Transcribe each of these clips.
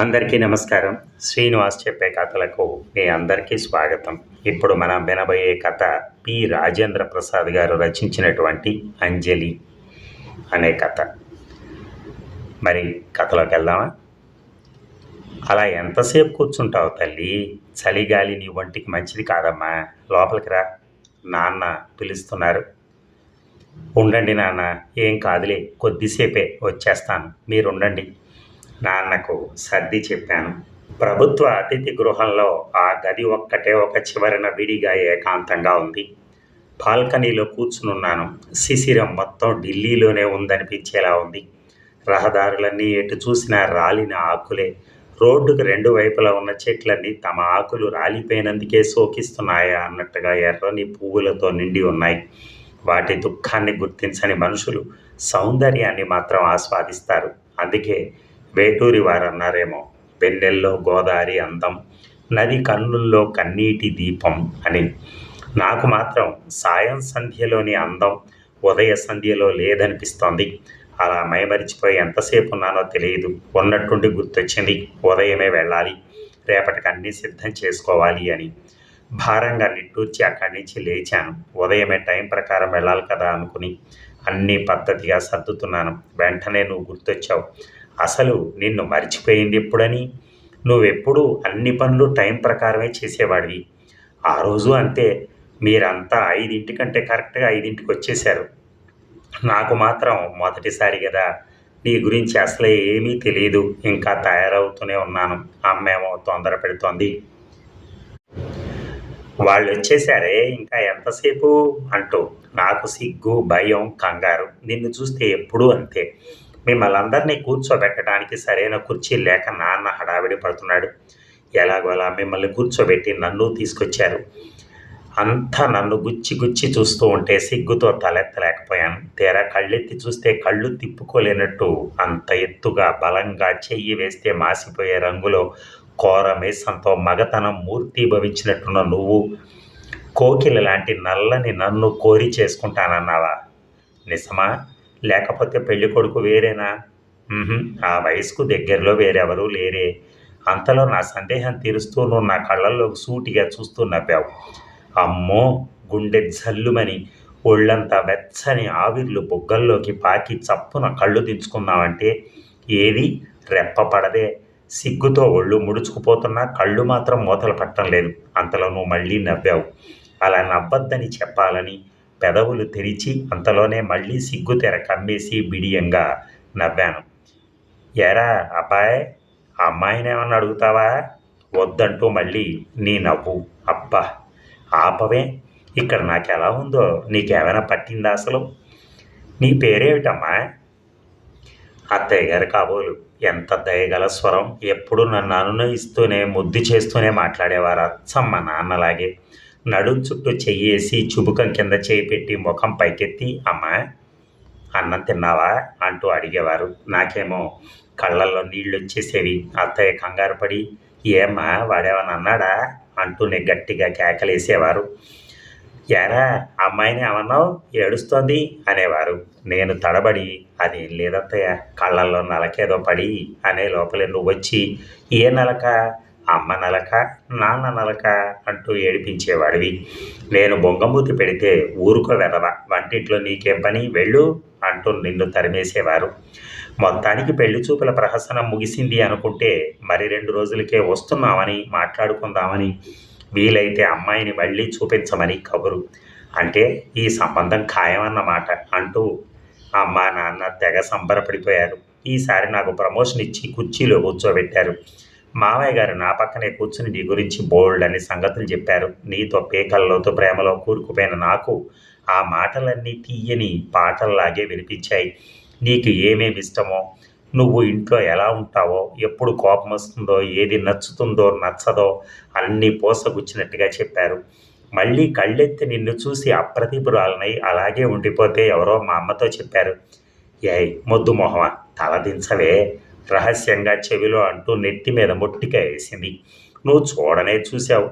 అందరికీ నమస్కారం. శ్రీనివాస్ చెప్పే కథలకు మీ అందరికీ స్వాగతం. ఇప్పుడు మనం వినబోయే కథ పి. రాజేంద్ర ప్రసాద్ గారు రచించినటువంటి అంజలి అనే కథ. మరి కథలోకి వెళ్దామా? అలా ఎంతసేపు కూర్చుంటావు తల్లి? చలిగాలి నీ ఒంటికి మంచిది కాదమ్మా. లోపలికి రా. నాన్న పిలుస్తున్నారు. ఉండండి నాన్న. ఏం కాదులే. కొద్దిసేపే వచ్చేస్తాను. మీరు ఉండండి నాన్నకు సర్ది చెప్పాను. ప్రభుత్వ అతిథి గృహంలో ఆ గది ఒక్కటే ఒక చివరన విడిగా ఏకాంతంగా ఉంది. బాల్కనీలో కూర్చునున్నాను. శిశిరం మొత్తం ఢిల్లీలోనే ఉందనిపించేలా ఉంది. రహదారులన్నీ ఎటు చూసినా రాలిన ఆకులే. రోడ్డుకు రెండు వైపులా ఉన్న చెట్లన్నీ తమ ఆకులు రాలిపోయినందుకే శోకిస్తున్నాయా అన్నట్టుగా ఎర్రని పువ్వులతో నిండి ఉన్నాయి. వాటి దుఃఖాన్ని గుర్తించని మనుషులు సౌందర్యాన్ని మాత్రం ఆస్వాదిస్తారు. అందుకే వేటూరి వారు అన్నారేమో వెన్నెల్లో గోదావరి అందం నది కన్నుల్లో కన్నీటి దీపం అని. నాకు మాత్రం సాయం సంధ్యలోని అందం ఉదయ సంధ్యలో లేదనిపిస్తోంది. అలా మైమరిచిపోయి ఎంతసేపు ఉన్నానో తెలియదు. ఉన్నట్టుండి గుర్తొచ్చింది ఉదయమే వెళ్ళాలి రేపటికి అన్నీ సిద్ధం చేసుకోవాలి అని. భారంగా నిట్టూర్చి అక్కడి నుంచి లేచాను. ఉదయమే టైం ప్రకారం వెళ్ళాలి కదా అనుకుని అన్నీ పద్ధతిగా సర్దుతున్నాను. వెంటనే నువ్వు గుర్తొచ్చావు. అసలు నిన్ను మర్చిపోయింది ఎప్పుడని? నువ్వెప్పుడు అన్ని పనులు టైం ప్రకారమే చేసేవాడివి. ఆ రోజు అంతే. మీరంతా ఐదింటికంటే కరెక్ట్గా ఐదింటికి వచ్చేశారు నాకు మాత్రం మొదటిసారి కదా నీ గురించి అసలే ఏమీ తెలియదు ఇంకా తయారవుతూనే ఉన్నాను. అమ్మేమో తొందర పెడుతోంది. వాళ్ళు వచ్చేసారే ఇంకా ఎంతసేపు? అంటూ నాకు సిగ్గు భయం కంగారు. నిన్ను చూస్తే ఎప్పుడూ అంతే. మిమ్మల్ని అందరినీ కూర్చోబెట్టడానికి సరైన కుర్చీ లేక నాన్న హడావిడి పడుతున్నాడు. ఎలాగోలా మిమ్మల్ని కూర్చోబెట్టి నన్ను తీసుకొచ్చారు. అంతా నన్ను గుచ్చి గుచ్చి చూస్తూ ఉంటే సిగ్గుతో తలెత్తలేకపోయాను. తీరా కళ్ళెత్తి చూస్తే కళ్ళు తిప్పుకోలేనట్టు అంత ఎత్తుగా బలంగా చెయ్యి వేస్తే మాసిపోయే రంగులో కోర మేసంతో మగతనం మూర్తి భవించినట్టున్న నువ్వు కోకిల లాంటి నల్లని నన్ను కోరి చేసుకుంటానన్నావా? నిజమా? లేకపోతే పెళ్ళి కొడుకు వేరేనా? ఆ వయసుకు దగ్గరలో వేరెవరూ లేరే. అంతలో నా సందేహం తీరుస్తూ నువ్వు నా కళ్ళల్లోకి సూటిగా చూస్తూ నవ్వావు. అమ్మో! గుండె జల్లుమని ఒళ్ళంతా వెచ్చని ఆవిర్లు బుగ్గల్లోకి పాకి చప్పున కళ్ళు దించుకున్నావంటే ఏది? రెప్పపడదే సిగ్గుతో ఒళ్ళు ముడుచుకుపోతున్నా కళ్ళు మాత్రం మూతలు పట్టడం లేదు. అంతలో నువ్వు మళ్ళీ నవ్వావు. అలా నవ్వద్దని చెప్పాలని పెదవులు తెరిచి అంతలోనే మళ్ళీ సిగ్గు తెర కమ్మేసి బిడియంగా నవ్వాను. ఎరా అబ్బాయ్ ఆ అమ్మాయిని ఏమన్నా అడుగుతావా? వద్దంటూ మళ్ళీ నీ నవ్వు. అబ్బా ఆపవే. ఇక్కడ నాకు ఎలా ఉందో నీకేమైనా పట్టిందా అసలు? నీ పేరేమిటమ్మా? అత్తయ్య గారు కాబోలు. ఎంత దయగల స్వరం. ఎప్పుడు నన్ను అనునయిస్తూనే ముద్దు చేస్తూనే మాట్లాడేవారు అచ్చమ్మ నాన్నలాగే. నడుం చుట్టూ చెయ్యేసి చుబుకం కింద చేయి పెట్టి ముఖం పైకెత్తి అమ్మా అన్నం తిన్నావా? అంటూ అడిగేవారు. నాకేమో కళ్ళల్లో నీళ్ళు వచ్చేసేవి అత్తయ్య కంగారు పడి ఏమ్మా వాడేమన్నా అన్నాడా? అంటూనే గట్టిగా కేకలేసేవారు. ఎరా అమ్మాయిని ఏమన్నావు? ఏడుస్తోంది? అనేవారు. నేను తడబడి అది లేదత్తయ్య కళ్ళల్లో నలకేదో పడి అనే లోపలే నువ్వు వచ్చి ఏ నలక? అమ్మ నలక నాన్న నలక అంటూ ఏడిపించేవాడివి. నేను బొంగమూతి పెడితే ఊరుకో వెదవ వంటింట్లో నీకేం పని? వెళ్ళు అంటూ నిన్ను తరిమేసేవారు. మొత్తానికి పెళ్ళి చూపుల ప్రహసనం ముగిసింది అనుకుంటే మరి రెండు రోజులకే వస్తున్నామని మాట్లాడుకుందామని వీలైతే అమ్మాయిని మళ్ళీ చూపించమని కబురు. అంటే ఈ సంబంధం ఖాయమన్నమాట అంటూ అమ్మ నాన్న తెగ సంబరపడిపోయారు. ఈసారి నాకు ప్రమోషన్ ఇచ్చి కుర్చీలో కూర్చోబెట్టారు. మామయ్య గారు నా పక్కనే కూర్చుని నీ గురించి బోల్డ్ అని సంగతులు చెప్పారు. నీతో పేకల్లోతో ప్రేమలో కూరుకుపోయిన నాకు ఆ మాటలన్నీ తీయని పాటల్లాగే వినిపించాయి. నీకు ఏమేమి ఇష్టమో నువ్వు ఇంట్లో ఎలా ఉంటావో ఎప్పుడు కోపం వస్తుందో ఏది నచ్చుతుందో నచ్చదో అన్నీ పోసగుచ్చినట్టుగా చెప్పారు. మళ్ళీ కళ్ళెత్తి నిన్ను చూసి అప్రతిపురాలనై అలాగే ఉండిపోతే ఎవరో మా అమ్మతో చెప్పారు. ఏయ్ మొద్దు మొహమా తలదించవే రహస్యంగా చెవిలో అంటూ నెత్తి మీద మొట్టిక వేసింది. నువ్వు చూడనే చూశావు.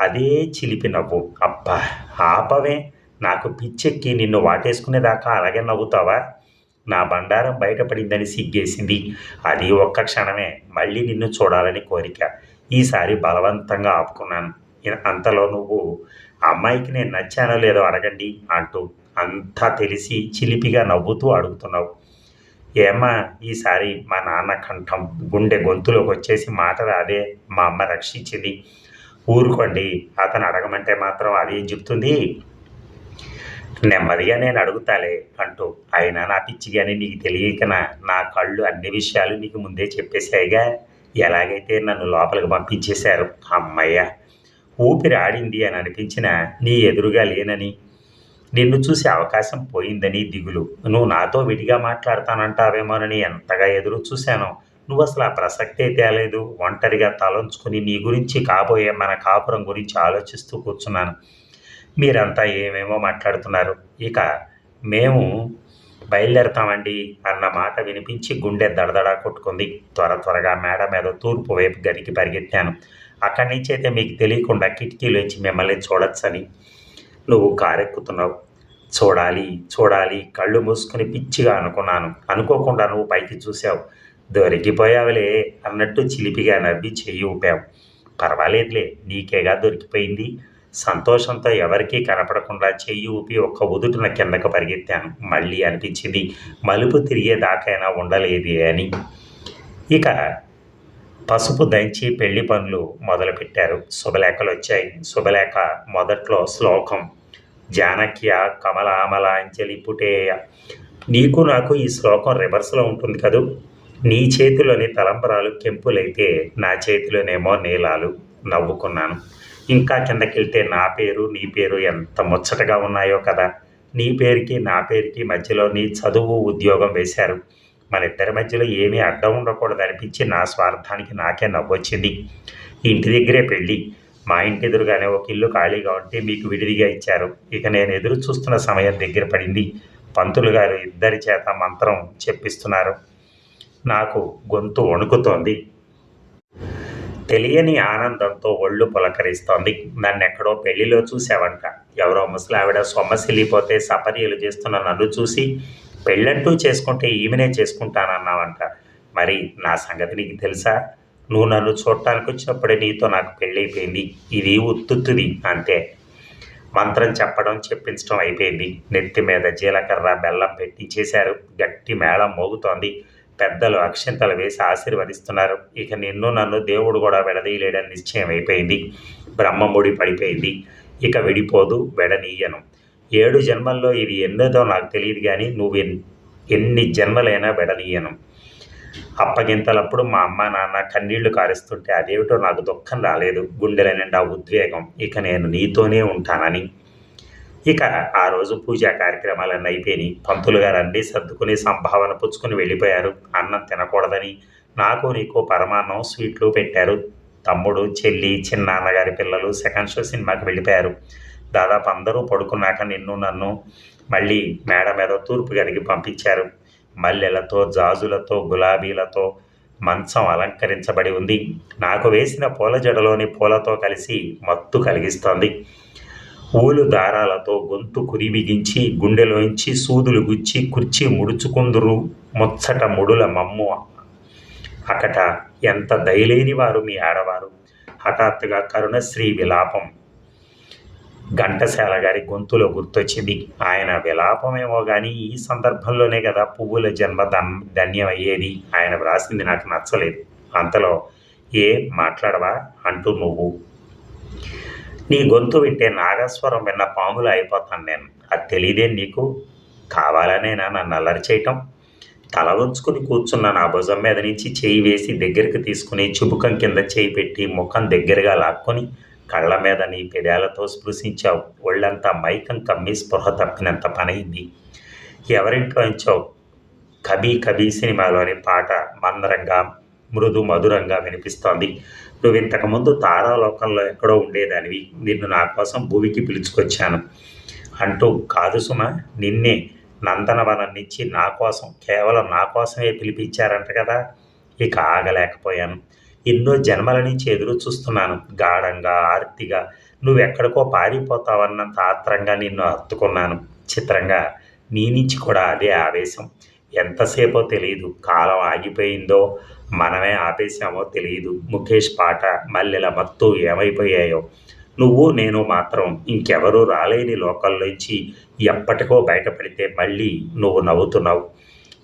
అదే చిలిపి నవ్వు. అబ్బా ఆపవే. నాకు పిచ్చెక్కి నిన్ను వాటేసుకునేదాకా అలాగే నవ్వుతావా? నా బండారం బయటపడిందని సిగ్గేసింది. అది ఒక్క క్షణమే. మళ్ళీ నిన్ను చూడాలని కోరిక. ఈసారి బలవంతంగా ఆపుకున్నాను. అంతలో నువ్వు అమ్మాయికి నేను నచ్చానో లేదో అడగండి అంటూ అంతా తెలిసి చిలిపిగా నవ్వుతూ అడుగుతున్నావు. ఏమ్మా ఈసారి మా నాన్న కంఠం గుండె గొంతులోకి వచ్చేసి మాట రాదే మా అమ్మ రక్షించింది. ఊరుకోండి అతను అడగమంటే మాత్రం అది చెప్తుంది? నెమ్మదిగా నేను అడుగుతాలే అంటూ అయినా నా పిచ్చిగానే నీకు తెలియకనా? నా కళ్ళు అన్ని విషయాలు నీకు ముందే చెప్పేశాయిగా. ఎలాగైతే నన్ను లోపలికి పంపించేశారు అమ్మయ్య. ఊపిరి ఆడింది అని అనిపించిన నీ ఎదురుగా లేనని నిన్ను చూసే అవకాశం పోయిందని దిగులు. నువ్వు నాతో విడిగా మాట్లాడతానంటావేమోనని ఎంతగా ఎదురు చూశానో. నువ్వు అసలు ఆ ప్రసక్తే తేలేదు. ఒంటరిగా తలంచుకుని నీ గురించి కాబోయే మన కాపురం గురించి ఆలోచిస్తూ కూర్చున్నాను. మీరంతా ఏమేమో మాట్లాడుతున్నారు? ఇక మేము బయలుదేరతామండి అన్న మాట వినిపించి గుండె దడదడా కొట్టుకుంది. త్వర త్వరగా మేడ మీద తూర్పు వైపు గదికి పరిగెత్తాను. అక్కడి నుంచి అయితే మీకు తెలియకుండా కిటికీలోంచి మిమ్మల్ని చూడొచ్చని. నువ్వు కారెక్కుతున్నావు. చూడాలి చూడాలి కళ్ళు మూసుకుని పిచ్చిగా అనుకున్నాను. అనుకోకుండా నువ్వు పైకి చూసావు దొరికిపోయావులే అన్నట్టు చిలిపిగా నవ్వి చెయ్యి ఊపావు. పర్వాలేదులే నీకేగా దొరికిపోయింది. సంతోషంతో ఎవరికీ కనపడకుండా చెయ్యి ఊపి ఒక్క ఉదుటున కిందకు పరిగెత్తాను. మళ్ళీ అనిపించింది మలుపు తిరిగేదాకైనా ఉండలేదే అని. ఇక పసుపు దంచి పెళ్ళి పనులు మొదలుపెట్టారు. శుభలేఖలు వచ్చాయి శుభలేఖ మొదట్లో శ్లోకం జానక్య కమలామల అంజలి పుటేయ నీకు నాకు ఈ శ్లోకం రివర్స్లో ఉంటుంది కదూ? నీ చేతిలోని తలంబరాలు కెంపులైతే నా చేతిలోనేమో నీలాలు నవ్వుకున్నాను. ఇంకా కిందకెళ్తే నా పేరు నీ పేరు ఎంత ముచ్చటగా ఉన్నాయో కదా? నీ పేరుకి నా పేరుకి మధ్యలో నీ చదువు ఉద్యోగం వేశారు. మన ఇద్దరి మధ్యలో ఏమీ అడ్డం ఉండకూడదు అనిపించి నా స్వార్థానికి నాకే నవ్వొచ్చింది. ఇంటి దగ్గరే పెళ్ళి. మా ఇంటి ఎదురుగానే ఒక ఇల్లు ఖాళీగా ఉంటే మీకు విడిదిగా ఇచ్చారు. ఇక నేను ఎదురు చూస్తున్న సమయం దగ్గర పడింది. పంతులు గారు ఇద్దరి చేత మంత్రం చెప్పిస్తున్నారు. నాకు గొంతు వణుకుతోంది. తెలియని ఆనందంతో ఒళ్ళు పులకరిస్తోంది. నన్నెక్కడో పెళ్ళిలో చూసావంట ఎవరో ముసలావిడ సొమ్మసిల్లిపోతే సపర్యలు చేస్తున్న నన్ను చూసి పెళ్ళంటూ చేసుకుంటే ఈమెనే చేసుకుంటానన్నావంట. మరి నా సంగతి నీకు తెలుసా? నువ్వు నన్ను చూడటానికి వచ్చినప్పుడే నీతో నాకు పెళ్ళైపోయింది. ఇది ఉత్తుత్తుది అంతే. మంత్రం చెప్పడం చెప్పించడం అయిపోయింది. నెత్తి మీద జీలకర్ర బెల్లం పెట్టి చేశారు. గట్టి మేళం మోగుతోంది. పెద్దలు అక్షింతలు వేసి ఆశీర్వదిస్తున్నారు. ఇక నిన్ను నన్ను దేవుడు కూడా విడదీయలేడని నిశ్చయం అయిపోయింది. బ్రహ్మముడి పడిపోయింది. ఇక విడిపోదు విడనీయను ఏడు జన్మల్లో ఇది ఎన్నోదో నాకు తెలియదు కానీ నువ్వు ఎన్- ఎన్ని జన్మలైనా బెడనీయను అప్పగింతలప్పుడు మా అమ్మ నాన్న కన్నీళ్ళు కారుస్తుంటే అదేమిటో నాకు దుఃఖం రాలేదు. గుండెల నిండా ఉద్వేగం. ఇక నేను నీతోనే ఉంటానని. ఇక ఆ రోజు పూజా కార్యక్రమాలన్నీ అయిపోయినాయి. పంతులు గారు అన్నీ సర్దుకుని సంభావన పుచ్చుకుని వెళ్ళిపోయారు. అన్నం తినకూడదని నాకు నీకు పరమాన్నం స్వీట్లు పెట్టారు. తమ్ముడు చెల్లి చిన్నాన్నగారి పిల్లలు సెకండ్ షో సినిమాకి వెళ్ళిపోయారు. దాదాపు అందరూ పడుకున్నాక నిన్ను నన్ను మళ్ళీ మేడ మీద తూర్పు గదికి పంపించారు. మల్లెలతో జాజులతో గులాబీలతో మంచం అలంకరించబడి ఉంది. నాకు వేసిన పూల జడలోని పూలతో కలిసి మత్తు కలిగిస్తోంది. ఊలు దారాలతో గొంతు కురి బిగించి గుండెలోంచి సూదులు గుచ్చి కుర్చీ ముడుచుకుందురు ముచ్చట ముడుల మమ్ము. అకట ఎంత దయలేని వారు మీ ఆడవారు. హఠాత్తుగా కరుణశ్రీ విలాపం ఘంటసాల గారి గొంతులో గుర్తొచ్చింది. ఆయన విలాపమేమో కానీ ఈ సందర్భంలోనే కదా పువ్వుల జన్మ దన్ ధన్యమయ్యేది. ఆయన వ్రాసింది నాకు నచ్చలేదు. అంతలో ఏ మాట్లాడవా? అంటూ నువ్వు. నీ గొంతు వింటే నాగస్వరం విన్న పాములు అయిపోతాను నేను. అది తెలియదే నీకు? కావాలనేనా నన్ను అల్లరి చేయటం? తల ఉంచుకుని కూర్చున్న నా భుజం మీద నుంచి చేయి వేసి దగ్గరికి తీసుకుని చుబుకం కింద చేయి పెట్టి ముఖం దగ్గరగా లాక్కొని కళ్ళ మీద నీ పెదాలతో స్పృశించావు. ఒళ్ళంతా మైకం కమ్మి స్పృహ తప్పినంత పనైంది ఎవరింట్లో నుంచో కబీ కబీ సినిమాలోని పాట మందరంగా మృదు మధురంగా వినిపిస్తోంది. నువ్వు ఇంతకుముందు తారాలోకంలో ఎక్కడో ఉండేదానివి. నిన్ను నా కోసం భూమికి పిలుచుకొచ్చాను. అంటూ కాదు సుమ నిన్నే నందనవనం నుంచి నా కోసం కేవలం నా కోసమే పిలిపించారంట కదా. ఇక ఆగలేకపోయాను. ఎన్నో జన్మల నుంచి ఎదురు చూస్తున్నాను. గాఢంగా ఆర్తిగా. నువ్వెక్కడికో పారిపోతావన్నంత ఆత్రంగా నిన్ను హత్తుకున్నాను. చిత్రంగా నీ నుంచి కూడా అదే ఆవేశం. ఎంతసేపో తెలియదు కాలం ఆగిపోయిందో మనమే ఆపేశామో తెలియదు ముఖేష్ పాట మల్లెల మత్తు ఏమైపోయాయో. నువ్వు నేను మాత్రం ఇంకెవరూ రాలేని లోకల్లోంచి ఎప్పటికో బయటపడితే మళ్ళీ నువ్వు నవ్వుతున్నావు.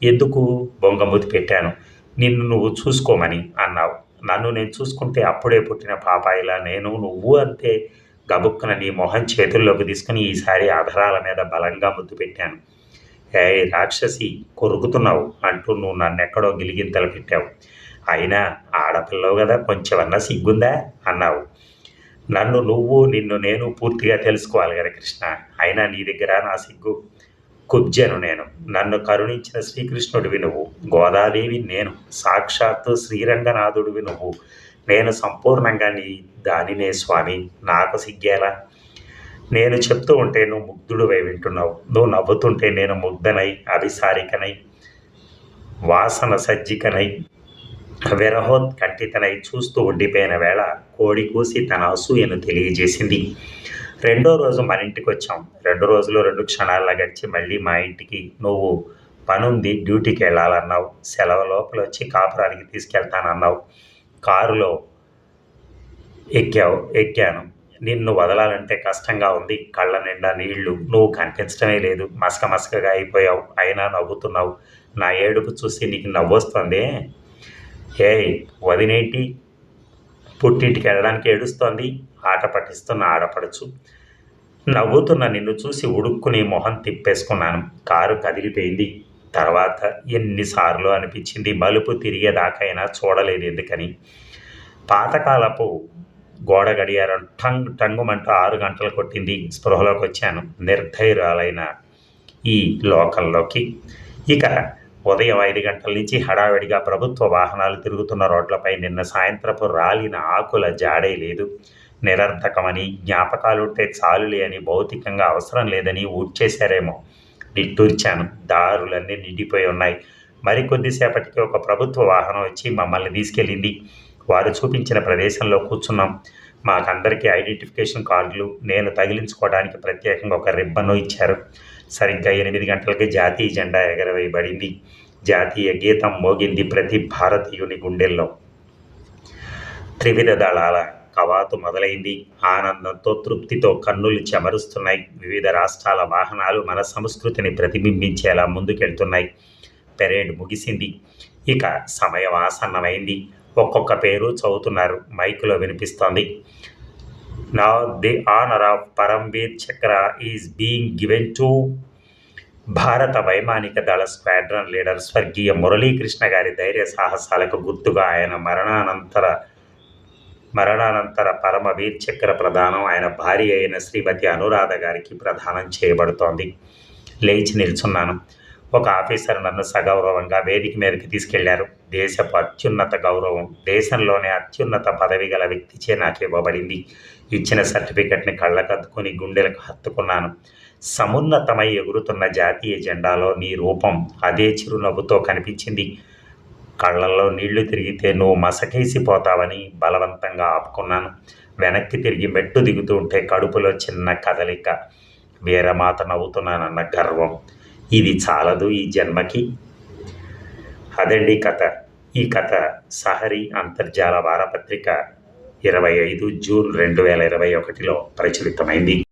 ఎందుకు? బొంగమూతి పెట్టాను. నిన్ను నువ్వు చూసుకోమని అన్నావు. నన్ను నేను చూసుకుంటే అప్పుడే పుట్టిన పాపాయిలా నేను నువ్వు అంతే గబుక్కున నీ మొహం చేతుల్లోకి తీసుకుని ఈసారి ఆధారాల మీద బలంగా ముద్దు పెట్టాను. ఏ రాక్షసి కొరుకుతున్నావు అంటూ నువ్వు నన్నెక్కడో గిలిగింతలు పెట్టావు. అయినా ఆడపిల్లవు కదా కొంచెమన్నా సిగ్గుందా? అన్నావు. నన్ను నువ్వు నిన్ను నేను పూర్తిగా తెలుసుకోవాలి కదా కృష్ణ. అయినా నీ దగ్గర నా సిగ్గు కుబ్జను నేను. నన్ను కరుణించిన శ్రీకృష్ణుడివి నువ్వు. గోదాదేవి నేను. సాక్షాత్తు శ్రీరంగనాథుడివి నువ్వు. నేను సంపూర్ణంగా నీ దానినే స్వామి. నాకు సిగ్గేలా. నేను చెప్తూ ఉంటే నువ్వు ముగ్ధుడువై వింటున్నావు. నువ్వు నవ్వుతుంటే నేను ముగ్ధనై అభిసారికనై వాసన సజ్జికనై విరహోత్కంఠితనై చూస్తూ ఉండిపోయిన వేళ కోడి కూసి తన అసూయను తెలియజేసింది. రెండో రోజు మన ఇంటికి వచ్చాం. రెండు రోజులు రెండు క్షణాల్లో గడిచి మళ్ళీ మా ఇంటికి నువ్వు పనుంది డ్యూటీకి వెళ్ళాలన్నావు. సెలవు లోపల వచ్చి కాపురానికి తీసుకెళ్తానన్నావు. కారులో ఎక్కావు ఎక్కాను. నిన్ను వదలాలంటే కష్టంగా ఉంది. కళ్ళ నిండా నీళ్ళు నువ్వు కనిపించడమే లేదు. మసక మసకగా అయిపోయావు. అయినా నవ్వుతున్నావు. నా ఏడుపు చూసి నీకు నవ్వొస్తుంది? ఏ వదినేంటి? పుట్టింటికి వెళ్ళడానికి ఏడుస్తోంది? ఆట పట్టిస్తున్న ఆడపడుచు. నవ్వుతున్న నిన్ను చూసి ఉడుక్కుని మొహం తిప్పేసుకున్నాను. కారు కదిలిపోయింది. తర్వాత ఎన్నిసార్లు అనిపించింది మలుపు తిరిగేదాకైనా చూడలేదు ఎందుకని పాతకాలపు గోడ గడియారం టంగ్ టంగుమంటూ ఆరు గంటలు కొట్టింది. స్పృహలోకి వచ్చాను నిర్ధైర్యాలైన ఈ లోకంలోకి ఇక ఉదయం ఐదు గంటల నుంచి హడావిడిగా ప్రభుత్వ వాహనాలు తిరుగుతున్న రోడ్లపై నిన్న సాయంత్రపు రాలిన ఆకుల జాడే లేదు. నిరర్థకమని జ్ఞాపకాలుంటే చాలులే అని భౌతికంగా అవసరం లేదని ఊడ్చేశారేమో. నిట్టూర్చాను. దారులన్నీ నిండిపోయి ఉన్నాయి. మరికొద్దిసేపటికి ఒక ప్రభుత్వ వాహనం వచ్చి మమ్మల్ని తీసుకెళ్ళింది. వారు చూపించిన ప్రదేశంలో కూర్చున్నాం. మాకందరికీ ఐడెంటిఫికేషన్ కార్డులు నేను తగిలించుకోవడానికి ప్రత్యేకంగా ఒక రిబ్బన్ను ఇచ్చారు. సరిగ్గా ఎనిమిది గంటలకి జాతీయ జెండా ఎగరవేయబడింది. జాతీయ గీతం మోగింది ప్రతి భారతీయుని గుండెల్లో. త్రివిధ దళాల కవాతు మొదలైంది. ఆనందంతో తృప్తితో కన్నులు చెమరుస్తున్నాయి. వివిధ రాష్ట్రాల వాహనాలు మన సంస్కృతిని ప్రతిబింబించేలా ముందుకెళ్తున్నాయి. పెరేడ్ ముగిసింది. ఇక సమయం ఆసన్నమైంది. ఒక్కొక్క పేరు చదువుతున్నారు. మైకులో వినిపిస్తోంది. నా the honour of Paramvir Chakra is being given to భారత వైమానిక దళ స్క్వాడ్రన్ లీడర్ స్వర్గీయ మురళీకృష్ణ గారి ధైర్య సాహసాలకు గుర్తుగా ఆయన మరణానంతర మరణానంతర పరమవీర్ చక్ర ప్రదానం ఆయన భార్య అయిన శ్రీమతి అనురాధ గారికి ప్రదానం చేయబడుతోంది. లేచి నిల్చున్నాను. ఒక ఆఫీసర్ నన్ను సగౌరవంగా వేదిక మీదకి తీసుకెళ్ళారు. దేశపు అత్యున్నత గౌరవం దేశంలోనే అత్యున్నత పదవి గల వ్యక్తిచే నాకు ఇవ్వబడింది. ఇచ్చిన సర్టిఫికెట్ని కళ్ళకద్దుకొని గుండెలకు హత్తుకున్నాను. సమున్నతమై ఎగురుతున్న జాతీయ జెండాలో నీ రూపం అదే చిరునవ్వుతో కనిపించింది. కళ్ళల్లో నీళ్ళు తిరిగితే నువ్వు మసకేసిపోతావని బలవంతంగా ఆపుకున్నాను. వెనక్కి తిరిగి మెట్టు దిగుతూ ఉంటే కడుపులో చిన్న కదలిక. వీరమాత నవ్వుతున్నానన్న గర్వం. ఇది చాలదు ఈ జన్మకి. అదండి కథ. ఈ కథ సహరి అంతర్జాల వారపత్రిక ఇరవై ఐదు జూన్ రెండు వేల ఇరవై ఒకటిలో ప్రచురితమైంది.